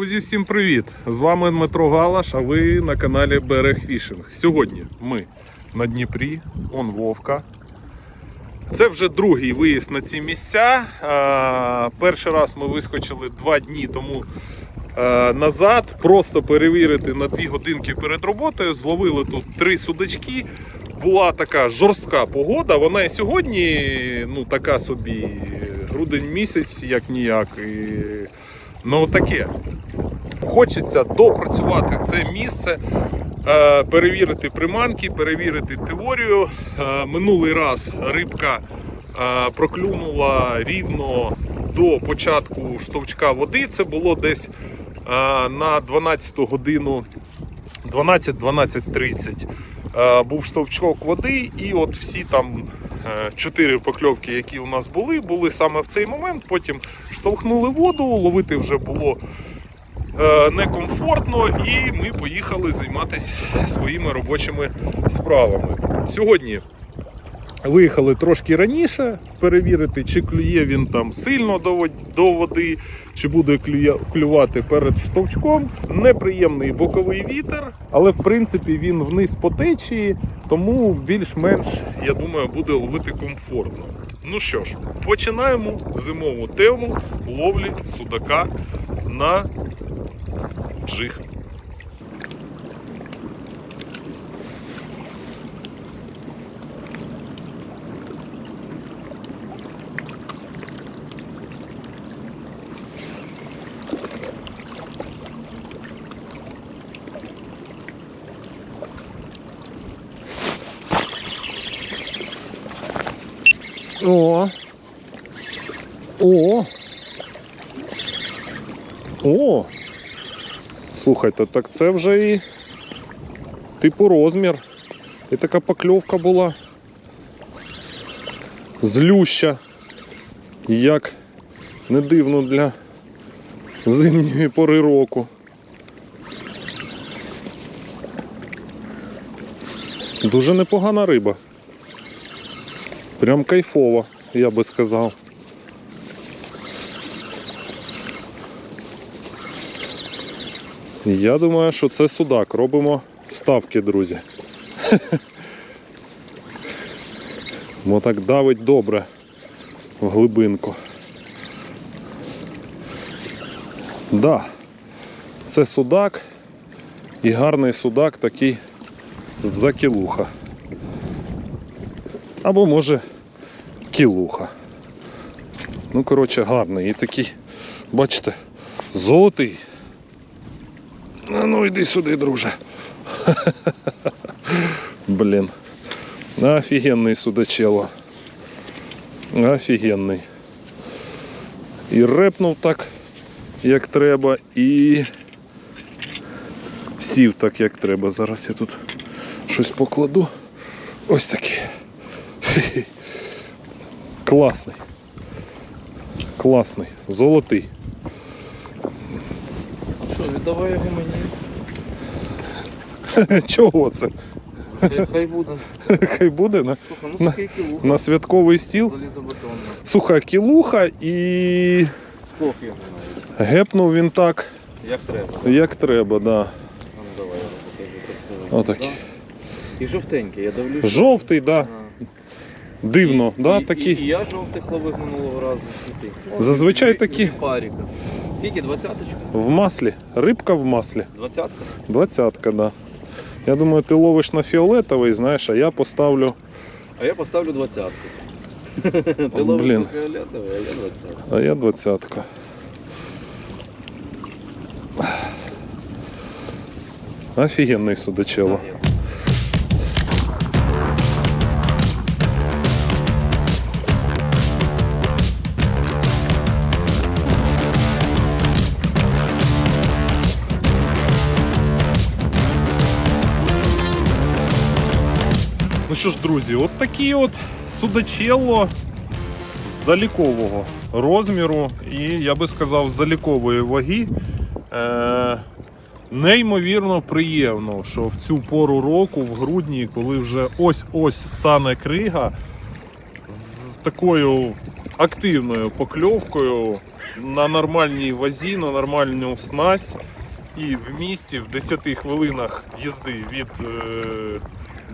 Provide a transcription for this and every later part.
Друзі, всім привіт! З вами Дмитро Галаш, а ви на каналі Берег Фішинг. Сьогодні ми на Дніпрі, он Вовка. Це вже другий виїзд на ці місця. Перший раз ми вискочили два дні тому назад, просто перевірити на дві годинки перед роботою. Зловили тут три судачки. Була така жорстка погода. Вона і сьогодні ну, така собі грудень місяць, як ніяк. І... Ну таке. Хочеться допрацювати це місце, е, перевірити приманки, перевірити теорію. Е, Минулий раз рибка е, проклюнула рівно до початку штовчка води. Це було десь на 12 годину 12-12.30 е, був штовчок води, і от всі там чотири покльовки, які у нас були, були саме в цей момент. Потім штовхнули воду, ловити вже було е, некомфортно, і ми поїхали займатися своїми робочими справами. Сьогодні Виїхали трошки раніше перевірити, чи клює він там сильно до води, чи буде клювати перед штовчком. Неприємний боковий вітер, але в принципі він вниз по течії, тому більш-менш, я думаю, буде ловити комфортно. Ну що ж, починаємо зимову тему ловлі судака на джиг. О. О. О. Слухайте, так це вже і типу розмір. І така покльовка була. Злюща. Як не дивно для зимньої пори року. Дуже непогана риба. Прям кайфово, я би сказав. Я думаю, що це судак. Робимо ставки, друзі. Бо так давить добре в глибинку. Да, це судак і гарний судак такий з-за кілуха. Або може кілуха. Ну, коротше, гарний. І такий, бачите, золотий. А ну йди сюди, друже. Блін. Офігенний судачело. Офігенний. І репнув так, як треба, і сів так, як треба. Зараз я тут щось покладу. Ось такий. Класний. Класний. Золотий. Що, віддавай його мені. Чого це? Хай, буде. Хай буде на, Слухай, ну На- такий кілух. на святковий стіл. Залізобетонна. Суха кілуха і Скок його навіть. гепнув він так, Як треба. як треба, да. А ну давай я покажу красиво. Отакий. Да? І жовтенький, я дивлюся. Жовтий, да. А. Дивно, І- да, і, такий. І, і я жовтих ловив минулого разу. Зазвичай такі. Паріка. Скільки? Двадцяточка? В маслі. Рибка в маслі. Двадцятка? Двадцятка, да. Я думаю, ти ловиш на фіолетовий, знаєш, а я поставлю. А я поставлю двадцятку. Ти ловиш на фіолетовий, а я двадцятку. А я двадцятка. Офігенний судачело. Що ж, друзі, от такі от судачело з залікового розміру і, я би сказав, залікової ваги. Е, неймовірно приємно, що в цю пору року, в грудні, коли вже ось-ось стане крига з такою активною покльовкою, на нормальній вазі, на нормальну снасть. І в місті в 10 хвилинах їзди від е,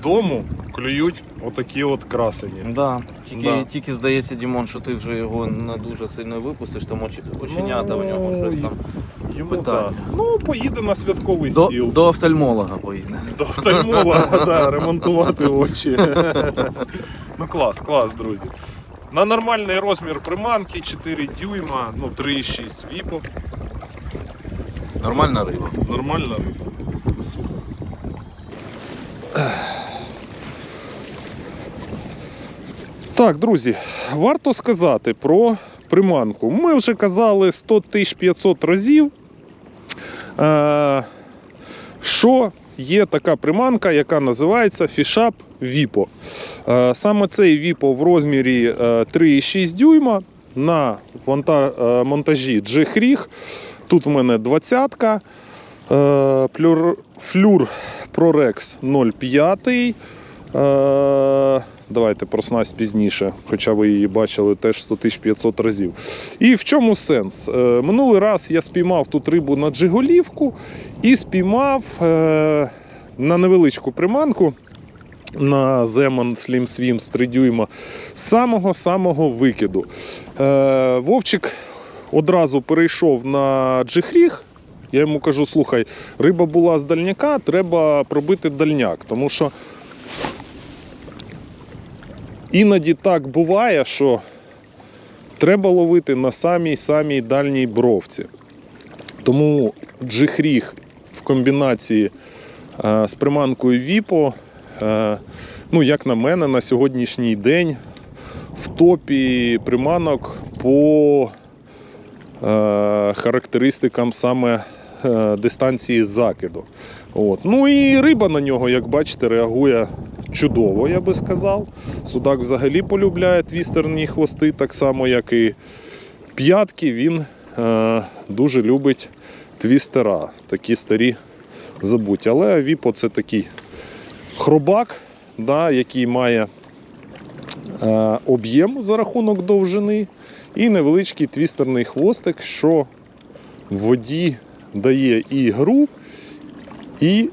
дому клюють отакі от красені. Да. Тільки, Да. тільки здається, Дімон, що ти вже його не дуже сильно випустиш, там очі, оченята в нього щось там. Йому питання. так. Ну, поїде на святковий До, стіл. до офтальмолога поїде. До офтальмолога, да, ремонтувати очі. ну клас, клас, друзі. На нормальний розмір приманки 4 дюйма, ну 3,6 віпо. Нормальна риба. Нормальна риба. Супер. Так, друзі, варто сказати про приманку. Ми вже казали 100 500 разів, е, що є така приманка, яка називається Fishap Vipo. Е, Саме цей Vipo в розмірі е, 3,6 дюйма на е, монтажі G-Rig. Тут в мене 20-ка. Е, флюр Prorex 0,5. Давайте про снасть пізніше, хоча ви її бачили теж 100 500 разів. І в чому сенс? Е, минулий раз я спіймав тут рибу на джиголівку і спіймав е, на невеличку приманку. На Zeman Slim Swim з 3 дюйма з самого-самого викиду. Е, Вовчик одразу перейшов на джихріг. Я йому кажу: слухай, риба була з дальняка, треба пробити дальняк. Тому що іноді так буває, що треба ловити на самій самій дальній бровці. Тому джихріг в комбінації е, з приманкою Віпо, е, ну, як на мене, на сьогоднішній день в топі приманок по е, характеристикам саме дистанції закиду. От. Ну і риба на нього, як бачите, реагує чудово, я би сказав. Судак взагалі полюбляє твістерні хвости, так само, як і п'ятки. Він е, дуже любить твістера, такі старі забуті. Але Віпо це такий хробак, да, який має е, об'єм за рахунок довжини. І невеличкий твістерний хвостик, що в воді дає і гру, і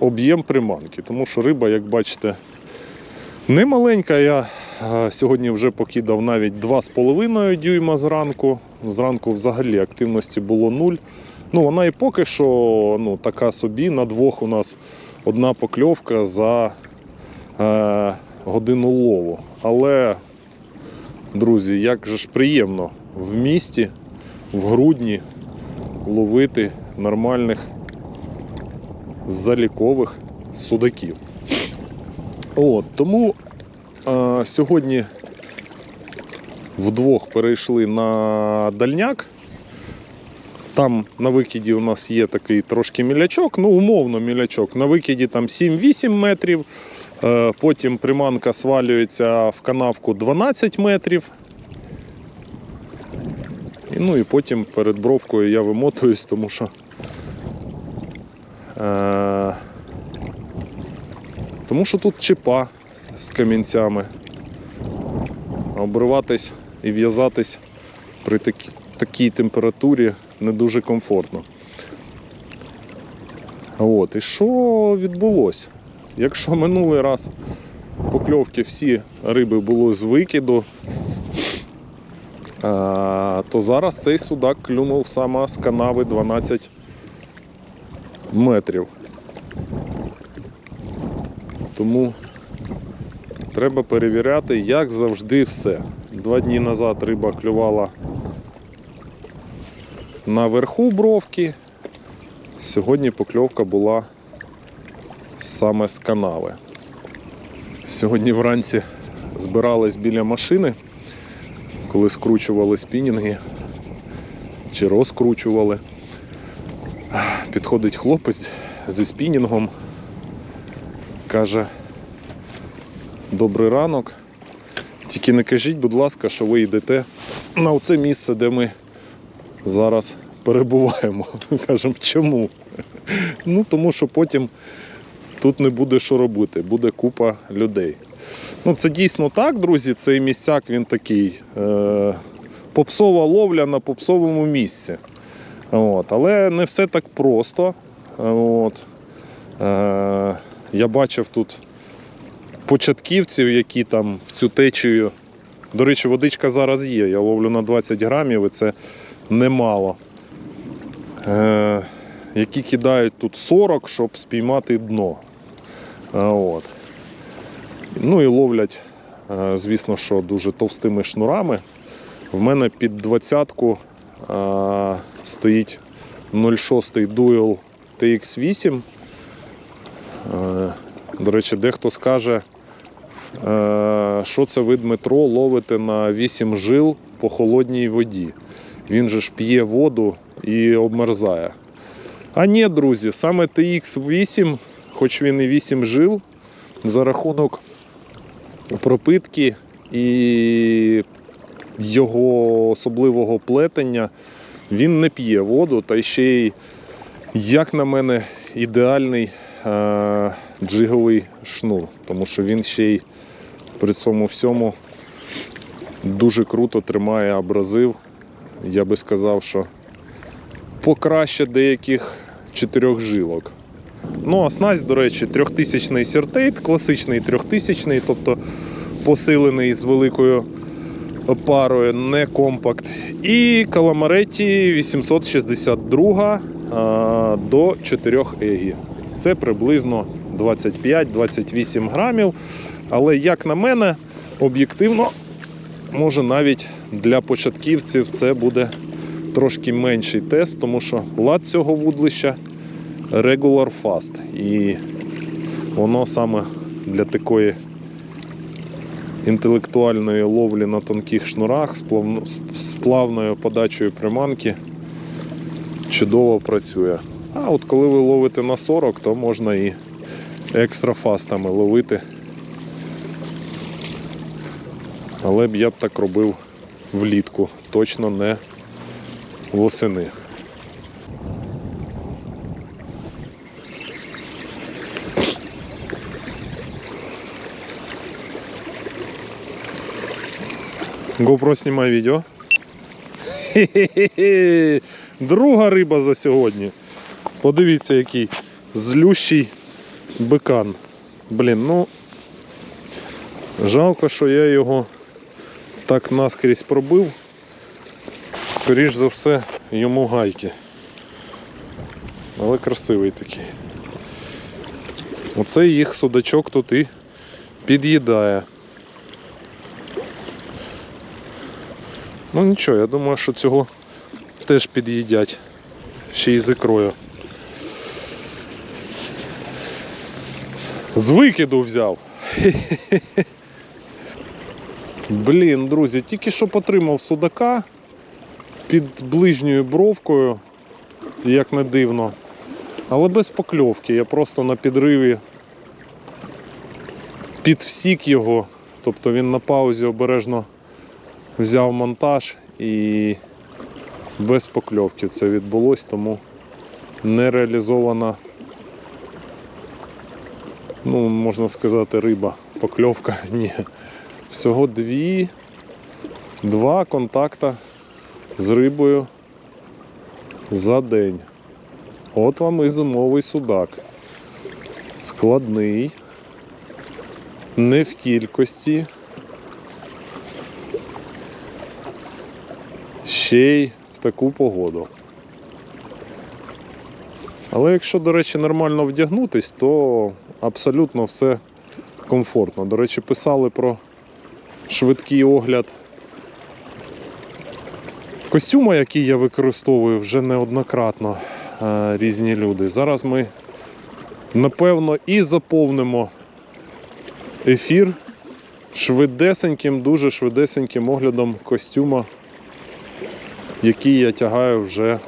об'єм приманки. Тому що риба, як бачите, не маленька. Я е, сьогодні вже покидав навіть 2,5 дюйма зранку. Зранку взагалі активності було нуль. Ну, вона і поки що ну, така собі. На двох у нас одна покльовка за е, годину лову. Але Друзі, як же ж приємно в місті, в грудні ловити нормальних залікових судаків. От, тому е, сьогодні вдвох перейшли на дальняк. Там на викиді у нас є такий трошки мілячок, ну умовно мілячок. На викиді там 7-8 метрів. Е, Потім приманка свалюється в канавку 12 метрів. Ну і потім перед бровкою я вимотуюсь, тому що. Е, тому що тут чіпа з камінцями. Обриватись і в'язатись при такі, такій температурі не дуже комфортно. От, і що відбулося? Якщо минулий раз покльовки всі риби було з викиду, то зараз цей судак клюнув саме з канави 12 метрів. Тому треба перевіряти, як завжди, все. Два дні назад риба клювала наверху бровки. Сьогодні покльовка була саме з канави. Сьогодні вранці збирались біля машини, коли скручували спінінги чи розкручували. Підходить хлопець зі спінінгом, каже: Добрий ранок. Тільки не кажіть, будь ласка, що ви йдете на оце місце, де ми зараз перебуваємо. Кажемо, чому? Ну, тому що потім тут не буде що робити, буде купа людей. Ну, це дійсно так, друзі. Цей місцяк він такий е, попсова ловля на попсовому місці. От. Але не все так просто. От. Е, я бачив тут початківців, які там в цю течію. До речі, водичка зараз є. Я ловлю на 20 грамів, і це немало. Е, які кидають тут 40, щоб спіймати дно. От. Ну і ловлять, е, звісно, що дуже товстими шнурами. В мене під двадцятку е, стоїть 0,6 Dual TX8. Е, До речі, дехто скаже, е, що це ви Дмитро ловите на 8 жил по холодній воді. Він же ж п'є воду і обмерзає. А ні, друзі, саме TX8, хоч він і 8 жил, за рахунок пропитки і його особливого плетення, він не п'є воду, та ще й, як на мене, ідеальний е- джиговий шнур, тому що він ще й при цьому всьому дуже круто тримає абразив. Я би сказав, що покраще деяких чотирьох жилок. Ну, а снасть, до речі, трьохтисячний сертейт, класичний трьохтисячний, тобто посилений з великою парою, не компакт. І Каламареті 862 до 4 егі. Це приблизно 25-28 грамів. Але, як на мене, об'єктивно, може навіть для початківців це буде трошки менший тест, тому що лад цього вудлища Regular Fast. І воно саме для такої інтелектуальної ловлі на тонких шнурах з плавно- з- з плавною подачею приманки чудово працює. А от коли ви ловите на 40, то можна і екстра фастами ловити. Але б я б так робив влітку, точно не восени. GoPro знімає відео. Друга риба за сьогодні. Подивіться, який злющий бикан. Блін, ну жалко, що я його так наскрізь пробив. Скоріш за все, йому гайки. Але красивий такий. Оце їх судачок тут і під'їдає. Ну нічого, я думаю, що цього теж під'їдять. Ще й з ікрою. З викиду взяв. Блін, друзі, тільки що потримав судака під ближньою бровкою, як не дивно. Але без покльовки. Я просто на підриві підвсік його. Тобто він на паузі обережно взяв монтаж і без покльовки це відбулось, тому не реалізована, ну, можна сказати, риба. Покльовка ні. Всього дві, два контакта з рибою за день. От вам і зимовий судак. Складний, не в кількості. Ще й в таку погоду. Але якщо, до речі, нормально вдягнутись, то абсолютно все комфортно. До речі, писали про швидкий огляд костюма, який я використовую вже неоднократно е, різні люди. Зараз ми напевно і заповнимо ефір швидесеньким, дуже швидесеньким оглядом костюма який я тягаю вже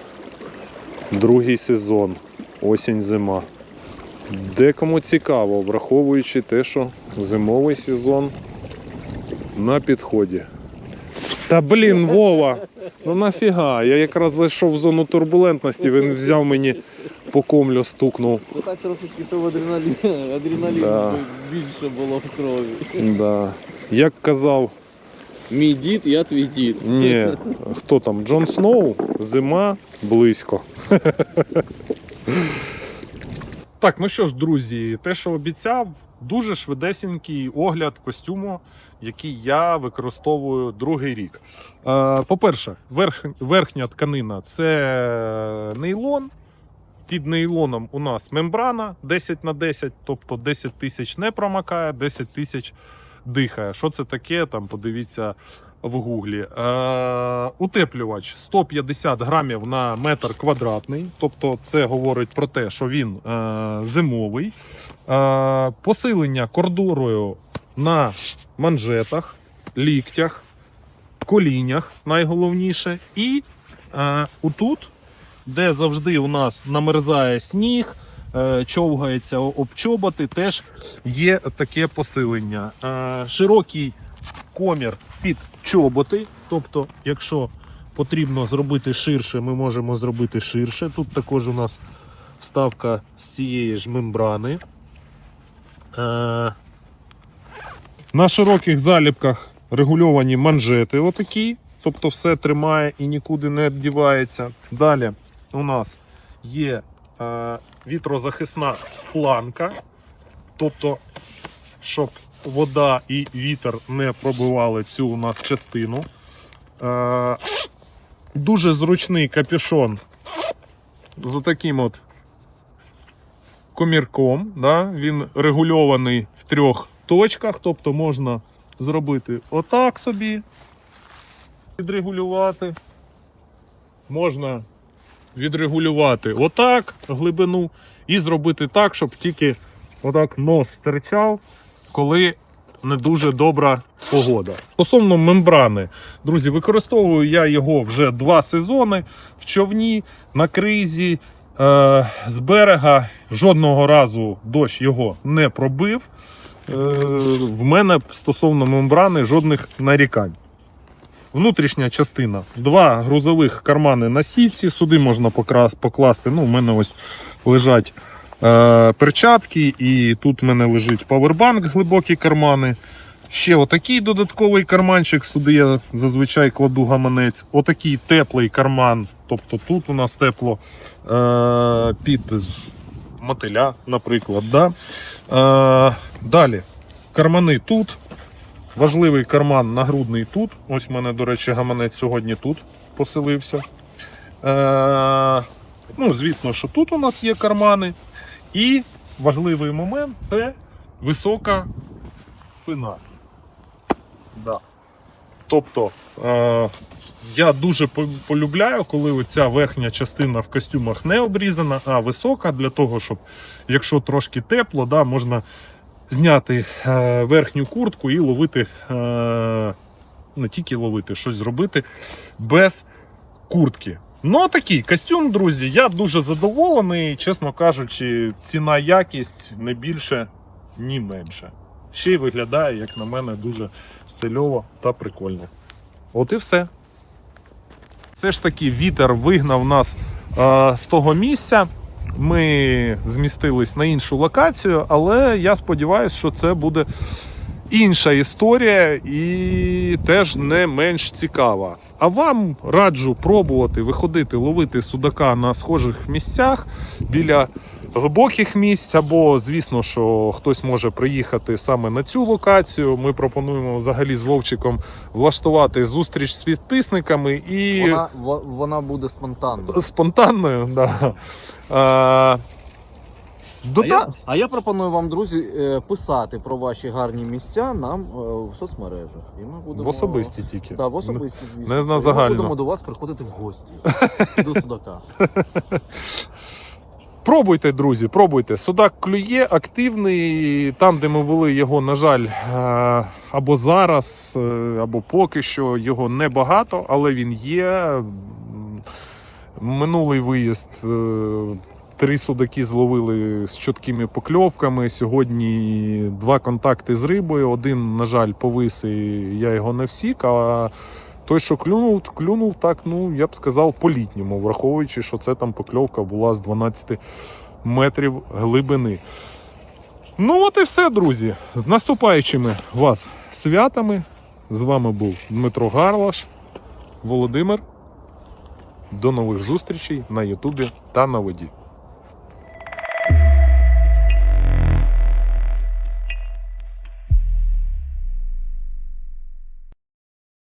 другий сезон, осінь-зима. Декому цікаво, враховуючи те, що зимовий сезон на підході. Та блін, Вова! Ну нафіга, я якраз зайшов в зону турбулентності, він взяв мені по комлю стукнув. Ну так трошечки, щоб адреналін, адреналін Да. більше було в крові. Да. Як казав Мій дід, я твій дід. Ні, хто там? Джон Сноу? Зима близько. Так, ну що ж, друзі, те, що обіцяв, дуже швидесенький огляд костюму, який я використовую другий рік. Е, По-перше, верх, верхня тканина це нейлон. Під нейлоном у нас мембрана 10 на 10, тобто 10 тисяч не промакає, 10 тисяч дихає. Що це таке? Там подивіться в гуглі. Е, утеплювач 150 грамів на метр квадратний. Тобто, це говорить про те, що він е, зимовий. Е, посилення кордурою на манжетах, ліктях, колінях, найголовніше. І е, отут, де завжди у нас намерзає сніг. Е, Човгається об чоботи, теж є таке посилення. Е, Широкий комір під чоботи. Тобто, якщо потрібно зробити ширше, ми можемо зробити ширше. Тут також у нас вставка з цієї ж мембрани. Е, На широких заліпках регульовані манжети отакі. Тобто все тримає і нікуди не дівається. Далі у нас є вітрозахисна планка. Тобто, щоб вода і вітер не пробивали цю у нас частину. Е, дуже зручний капюшон з таким от комірком. Да? Він регульований в трьох точках, тобто можна зробити отак собі, відрегулювати. Можна відрегулювати отак глибину і зробити так, щоб тільки отак нос стирчав, коли не дуже добра погода. Стосовно мембрани, друзі, використовую я його вже два сезони в човні, на кризі. Е, з берега жодного разу дощ його не пробив. Е, в мене стосовно мембрани жодних нарікань. Внутрішня частина. Два грузових кармани на сітці. Сюди можна покласти. Ну, у мене ось лежать е, перчатки, і тут в мене лежить павербанк, глибокі кармани. Ще отакий додатковий карманчик. Сюди я зазвичай кладу гаманець. Отакий теплий карман. Тобто тут у нас тепло е, під мотиля, наприклад. Да? Е, далі. Кармани тут. Важливий карман нагрудний тут. Ось в мене, до речі, гаманець сьогодні тут поселився. Е, ну, звісно, що тут у нас є кармани. І важливий момент це висока спина. Да. Тобто, е, я дуже полюбляю, коли оця верхня частина в костюмах не обрізана, а висока, для того, щоб, якщо трошки тепло, да, можна зняти е, верхню куртку і ловити, е, не тільки ловити, щось зробити без куртки. Ну, такий костюм, друзі, я дуже задоволений, чесно кажучи, ціна якість не більше, ні менше. Ще й виглядає, як на мене, дуже стильово та прикольно. От і все. Все ж таки вітер вигнав нас е, з того місця. Ми змістились на іншу локацію, але я сподіваюся, що це буде інша історія і теж не менш цікава. А вам раджу пробувати виходити, ловити судака на схожих місцях біля глибоких місць, або, звісно, що хтось може приїхати саме на цю локацію. Ми пропонуємо взагалі з Вовчиком влаштувати зустріч з підписниками і Вона, вона буде спонтанною. спонтанною. Да. А, А дода... я, а я пропоную вам, друзі, е, писати про ваші гарні місця нам е, в соцмережах. І ми будемо... В особисті тільки. Так, в особисті, звісно. Не на І Ми будемо до вас приходити в гості. До судака. Пробуйте, друзі, пробуйте. Судак клює, активний. Там, де ми були, його, на жаль, е, або зараз, е, або поки що його небагато, але він є. Минулий виїзд. е, Три судаки зловили з чіткими покльовками. Сьогодні два контакти з рибою. Один, на жаль, повис, і я його не всік. А той, що клюнув, клюнув так, ну я б сказав, по-літньому, враховуючи, що це там покльовка була з 12 метрів глибини. Ну, от і все, друзі. З наступаючими вас святами. З вами був Дмитро Гарлаш, Володимир. До нових зустрічей на Ютубі та на воді.